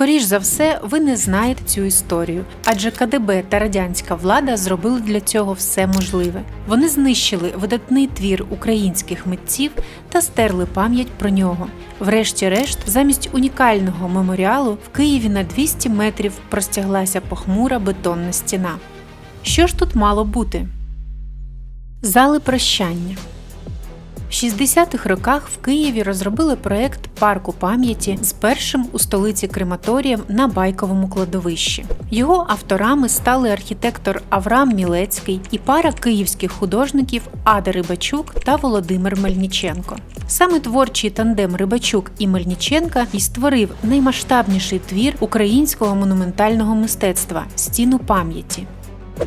Скоріш за все, ви не знаєте цю історію, адже КДБ та радянська влада зробили для цього все можливе. Вони знищили видатний твір українських митців та стерли пам'ять про нього. Врешті-решт, замість унікального меморіалу в Києві на 200 метрів простяглася похмура бетонна стіна. Що ж тут мало бути? Зали прощання. В 60-х роках в Києві розробили проект парку пам'яті з першим у столиці крематорієм на байковому кладовищі. Його авторами стали архітектор Авраам Мілецький і пара київських художників Ада Рибачук та Володимир Мельниченко. Саме творчий тандем Рибачук і Мельниченка і створив наймасштабніший твір українського монументального мистецтва стіну пам'яті.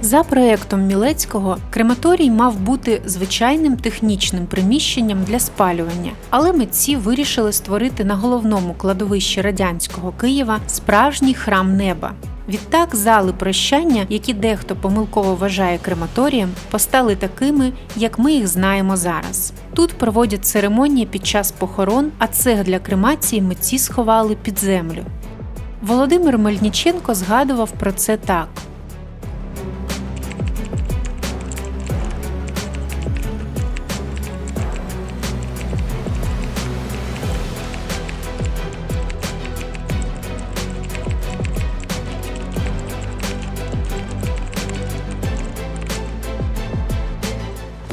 За проектом Мілецького, крематорій мав бути звичайним технічним приміщенням для спалювання, але митці вирішили створити на головному кладовищі радянського Києва справжній храм неба. Відтак зали прощання, які дехто помилково вважає крематорієм, постали такими, як ми їх знаємо зараз. Тут проводять церемонії під час похорон, а цех для кремації митці сховали під землю. Володимир Мельниченко згадував про це так.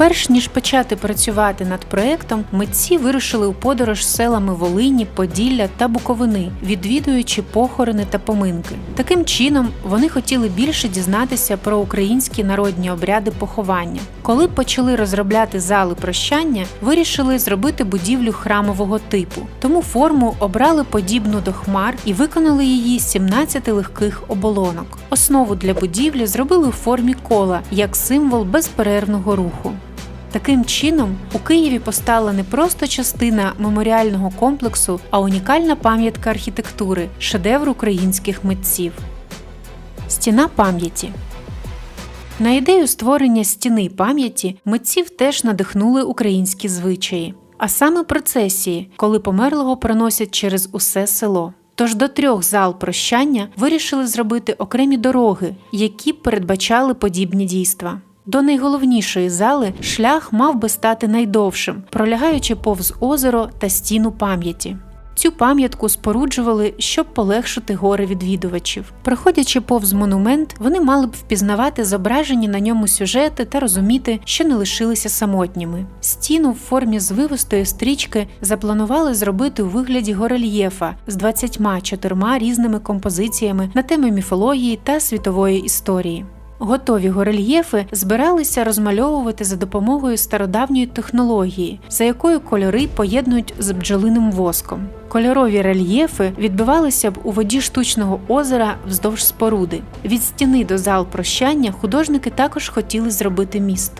Перш ніж почати працювати над проектом, митці вирушили у подорож селами Волині, Поділля та Буковини, відвідуючи похорони та поминки. Таким чином вони хотіли більше дізнатися про українські народні обряди поховання. Коли почали розробляти зали прощання, вирішили зробити будівлю храмового типу. Тому форму обрали подібну до хмар і виконали її з 17 легких оболонок. Основу для будівлі зробили у формі кола як символ безперервного руху. Таким чином, у Києві постала не просто частина меморіального комплексу, а унікальна пам'ятка архітектури, шедевр українських митців. Стіна пам'яті. На ідею створення стіни пам'яті митців теж надихнули українські звичаї, а саме процесії, коли померлого проносять через усе село. Тож до трьох зал прощання вирішили зробити окремі дороги, які передбачали подібні дійства. До найголовнішої зали шлях мав би стати найдовшим, пролягаючи повз озеро та стіну пам'яті. Цю пам'ятку споруджували, щоб полегшити гори відвідувачів. Проходячи повз монумент, вони мали б впізнавати зображені на ньому сюжети та розуміти, що не лишилися самотніми. Стіну в формі звивистої стрічки запланували зробити у вигляді горельєфа з 24 різними композиціями на теми міфології та світової історії. Готові горельєфи збиралися розмальовувати за допомогою стародавньої технології, за якою кольори поєднують з бджолиним воском. Кольорові рельєфи відбивалися б у воді штучного озера вздовж споруди. Від стіни до зал прощання художники також хотіли зробити міст.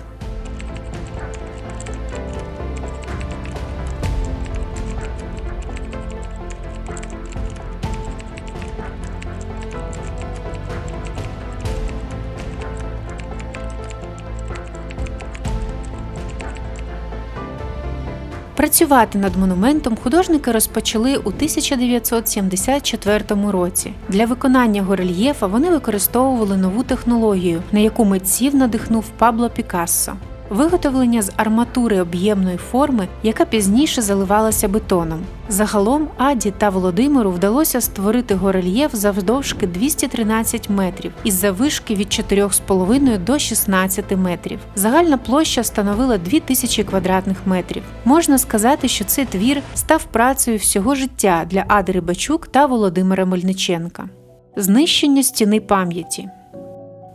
Працювати над монументом художники розпочали у 1974 році. Для виконання горельєфа вони використовували нову технологію, на яку митців надихнув Пабло Пікассо. Виготовлення з арматури об'ємної форми, яка пізніше заливалася бетоном. Загалом Аді та Володимиру вдалося створити горельєф завдовжки 213 метрів із завишки від 4,5 до 16 метрів. Загальна площа становила 2000 квадратних метрів. Можна сказати, що цей твір став працею всього життя для Ади Рибачук та Володимира Мельниченка. Знищення стіни пам'яті.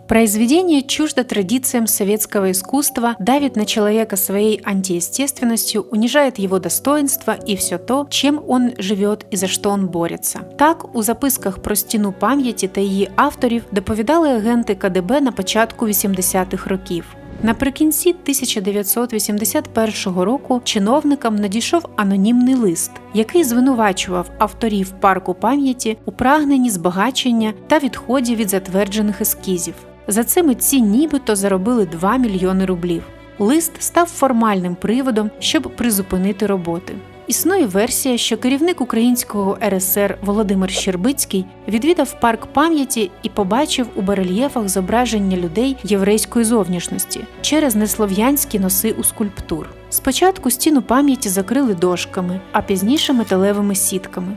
Произведение чуждо традициям советского искусства, давит на человека своей антиестественностью, унижает его достоинство и все то, чем он живет и за что он бореться. Так, у записках про стіну пам'яті та її авторів доповідали агенти КДБ на початку 80-х років. Наприкінці 1981 року чиновникам надійшов анонімний лист, який звинувачував авторів парку пам'яті у прагненні збагачення та відході від затверджених ескізів. За це митці нібито заробили 2 мільйони рублів. Лист став формальним приводом, щоб призупинити роботи. Існує версія, що керівник українського РСР Володимир Щербицький відвідав парк пам'яті і побачив у барельєфах зображення людей єврейської зовнішності через неслов'янські носи у скульптур. Спочатку стіну пам'яті закрили дошками, а пізніше металевими сітками.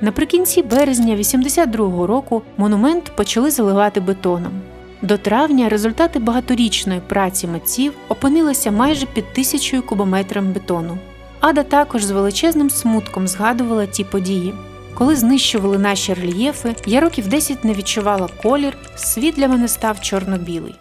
Наприкінці березня 82-го року монумент почали заливати бетоном. До травня результати багаторічної праці митців опинилися майже під тисячою кубометрам бетону. Ада також з величезним смутком згадувала ті події. Коли знищували наші рельєфи, я років 10 не відчувала колір, світ для мене став чорно-білий.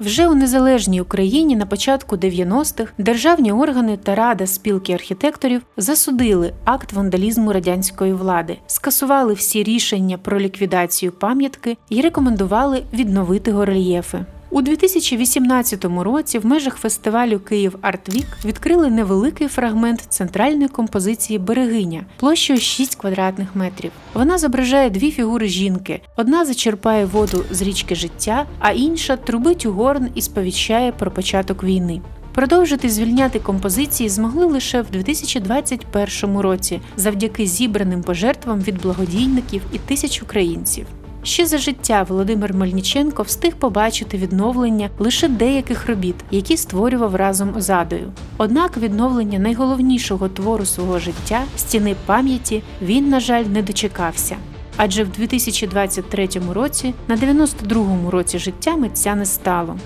Вже у незалежній Україні на початку 90-х державні органи та Рада спілки архітекторів засудили акт вандалізму радянської влади, скасували всі рішення про ліквідацію пам'ятки і рекомендували відновити горельєфи. У 2018 році в межах фестивалю Київ Артвік відкрили невеликий фрагмент центральної композиції Берегиня площею 6 квадратних метрів. Вона зображає дві фігури жінки: одна зачерпає воду з річки життя, а інша трубить у горн і сповіщає про початок війни. Продовжити звільняти композиції змогли лише в 2021 році завдяки зібраним пожертвам від благодійників і тисяч українців. Ще за життя Володимир Мельниченко встиг побачити відновлення лише деяких робіт, які створював разом з Адою. Однак відновлення найголовнішого твору свого життя стіни пам'яті він, на жаль, не дочекався. Адже в 2023 році, на 92-му році життя митця не стало.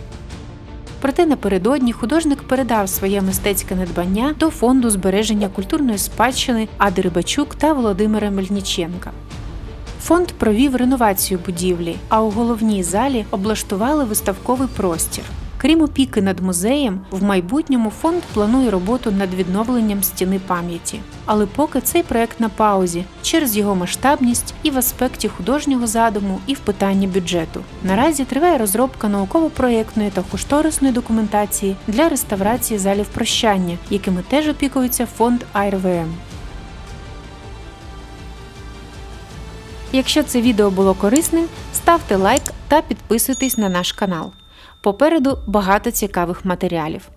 Проте напередодні художник передав своє мистецьке надбання до фонду збереження культурної спадщини Ади Рибачук та Володимира Мельниченка. Фонд провів реновацію будівлі, а у головній залі облаштували виставковий простір. Крім опіки над музеєм, в майбутньому фонд планує роботу над відновленням стіни пам'яті. Але поки цей проект на паузі через його масштабність і в аспекті художнього задуму, і в питанні бюджету. Наразі триває розробка науково-проєктної та кошторисної документації для реставрації залів прощання, якими теж опікується фонд АРВМ. Якщо це відео було корисним, ставте лайк та підписуйтесь на наш канал. Попереду багато цікавих матеріалів.